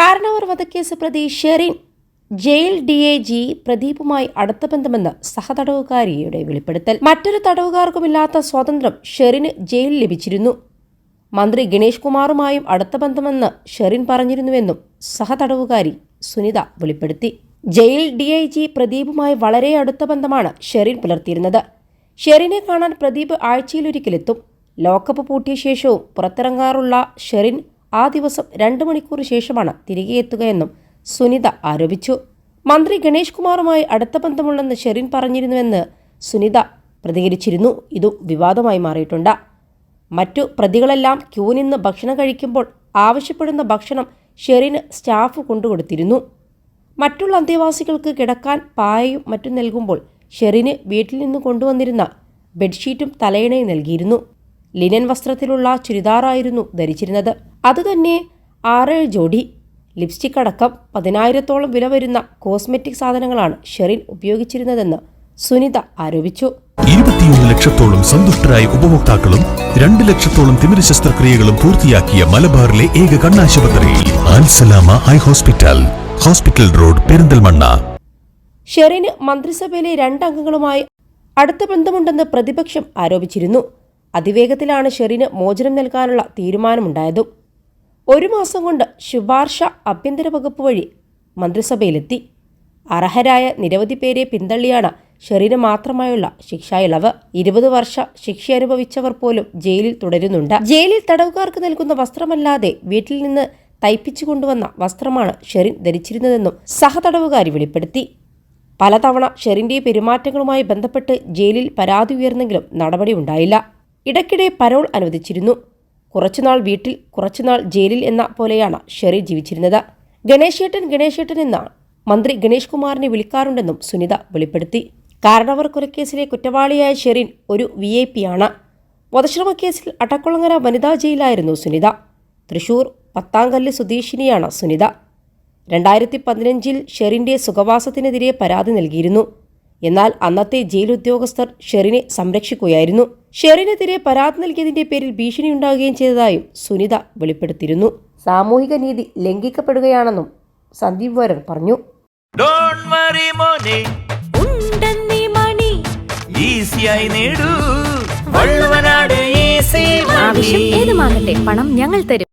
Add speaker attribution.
Speaker 1: കാരണവർ വധക്കേസ് പ്രതി Sherin jail D I G പ്രദീപുമായി അടുത്ത ബന്ധമെന്ന് സഹതടവുകാരിയുടെ വെളിപ്പെടുത്തൽ. മറ്റൊരു തടവുകാർക്കുമില്ലാത്ത സ്വാതന്ത്ര്യം ഷെറിന് ജയിൽ ലഭിച്ചിരുന്നു. മന്ത്രി ഗണേഷ് കുമാറുമായും അടുത്ത ബന്ധമെന്ന് ഷെറിൻ പറഞ്ഞിരുന്നുവെന്നും സഹതടവുകാരി സുനിത വെളിപ്പെടുത്തി. ജയിൽ ഡി ഐ ജി പ്രദീപുമായി വളരെ അടുത്ത ബന്ധമാണ് ഷെറിൻ പുലർത്തിയിരുന്നത്. ഷെറിനെ കാണാൻ പ്രദീപ് ആഴ്ചയിലൊരിക്കലെത്തും. ലോക്കപ്പ് പൂട്ടിയ ശേഷവും പുറത്തിറങ്ങാറുള്ള ഷെറിൻ ആ ദിവസം രണ്ട് മണിക്കൂർ ശേഷമാണ് തിരികെ എത്തുകയെന്നും സുനിത ആരോപിച്ചു. മന്ത്രി ഗണേഷ് കുമാറുമായി അടുത്ത ബന്ധമുള്ളെന്ന് ഷെറിൻ പറഞ്ഞിരുന്നുവെന്ന് സുനിത പ്രതികരിച്ചിരുന്നു. ഇതും വിവാദമായി മാറിയിട്ടുണ്ട്. മറ്റു പ്രതികളെല്ലാം ക്യൂ നിന്ന് ഭക്ഷണം കഴിക്കുമ്പോൾ ആവശ്യപ്പെടുന്ന ഭക്ഷണം ഷെറിന് സ്റ്റാഫ് കൊണ്ടുകൊടുത്തിരുന്നു. മറ്റുള്ള അന്തേവാസികൾക്ക് കിടക്കാൻ പായയും മറ്റും നൽകുമ്പോൾ ഷെറിന് വീട്ടിൽ നിന്ന് കൊണ്ടുവന്നിരുന്ന ബെഡ്ഷീറ്റും തലയിണയും നൽകിയിരുന്നു. ലിനൻ വസ്ത്രത്തിലുള്ള ചുരിദാറായിരുന്നു ധരിച്ചിരുന്നത്. അതുതന്നെ ആറേഴ് ജോഡി ലിപ്സ്റ്റിക് അടക്കം പതിനായിരത്തോളം വില വരുന്ന കോസ്മെറ്റിക് സാധനങ്ങളാണ് ഷെറിൻ ഉപയോഗിച്ചിരുന്നതെന്ന് സുനിത ആരോപിച്ചു.
Speaker 2: ഇരുപത്തിയൊന്ന് ലക്ഷത്തോളം സന്തുഷ്ടരായ ഉപഭോക്താക്കളും രണ്ട് ലക്ഷത്തോളം തിമിര ശസ്ത്രക്രിയകളും പൂർത്തിയാക്കിയ മലബാറിലെ ഏക കണ്ണാശുപത്രിയിൽ Al Salama eye hospital hospital road Perinthalmanna.
Speaker 1: ഷെറിന് മന്ത്രിസഭയിലെ രണ്ടംഗങ്ങളുമായി അടുത്ത ബന്ധമുണ്ടെന്ന് പ്രതിപക്ഷം ആരോപിച്ചിരുന്നു. അതിവേഗത്തിലാണ് ഷെറിന് മോചനം നൽകാനുള്ള തീരുമാനമുണ്ടായതും. ഒരു മാസം കൊണ്ട് ശുപാർശ ആഭ്യന്തര വകുപ്പ് വഴി മന്ത്രിസഭയിലെത്തി. അർഹരായ നിരവധി പേരെ പിന്തള്ളിയാണ് ഷെറിന് മാത്രമായുള്ള ശിക്ഷാ ഇളവ് ഇരുപത് വർഷ ശിക്ഷ അനുഭവിച്ചവർ പോലും ജയിലിൽ തുടരുന്നുണ്ട്. ജയിലിൽ തടവുകാർക്ക് നൽകുന്ന വസ്ത്രമല്ലാതെ വീട്ടിൽ നിന്ന് തയ്പ്പിച്ചു കൊണ്ടുവന്ന വസ്ത്രമാണ് ഷെറിൻ ധരിച്ചിരുന്നതെന്നും സഹതടവുകാരി വെളിപ്പെടുത്തി. പലതവണ ഷെറിന്റെ പെരുമാറ്റങ്ങളുമായി ബന്ധപ്പെട്ട് ജയിലിൽ പരാതി ഉയർന്നെങ്കിലും നടപടി ഉണ്ടായില്ല ഇടയ്ക്കിടെ പരോൾ അനുവദിച്ചിരുന്നു. കുറച്ചുനാൾ വീട്ടിൽ കുറച്ചുനാൾ ജയിലിൽ എന്ന പോലെയാണ് ഷെറി ജീവിച്ചിരുന്നത്. ഗണേശേട്ടൻ ഗണേശേട്ടൻ എന്ന മന്ത്രി ഗണേഷ് കുമാറിനെ വിളിക്കാറുണ്ടെന്നും സുനിത വെളിപ്പെടുത്തി. കാരണവർ കൊലക്കേസിലെ കുറ്റവാളിയായ ഷെറിൻ ഒരു വി ഐ പി ആണ് വധശ്രമക്കേസിൽ അട്ടക്കുളങ്ങര വനിതാ ജയിലായിരുന്നു സുനിത. തൃശൂർ പത്താംകല്ല് സ്വദേശിനിയാണ് സുനിത. രണ്ടായിരത്തി പതിനഞ്ചിൽ ഷെറിന്റെ സുഖവാസത്തിനെതിരെ പരാതി നൽകിയിരുന്നു. എന്നാൽ അന്നത്തെ ജയിൽ ഉദ്യോഗസ്ഥർ ഷെറിനെ സംരക്ഷിക്കുകയായിരുന്നു. ഷെറിനെതിരെ പരാതി നൽകിയതിന്റെ പേരിൽ ഭീഷണിയുണ്ടാകുകയും ചെയ്തതായും സുനിത വെളിപ്പെടുത്തിയിരുന്നു. സാമൂഹിക നീതി ലംഘിക്കപ്പെടുകയാണെന്നും സന്ദീപ് വരൻ പറഞ്ഞു.
Speaker 3: ഡോണ്ട് വറി മോനെ.
Speaker 4: ഉണ്ടെന്നീ മണി.
Speaker 3: ഈസിയായി നേടൂ. വള്ളുവനാട് ഈസി
Speaker 4: ആവശ്യം ഏതുമാകട്ടെ പണം ഞങ്ങൾ തരും.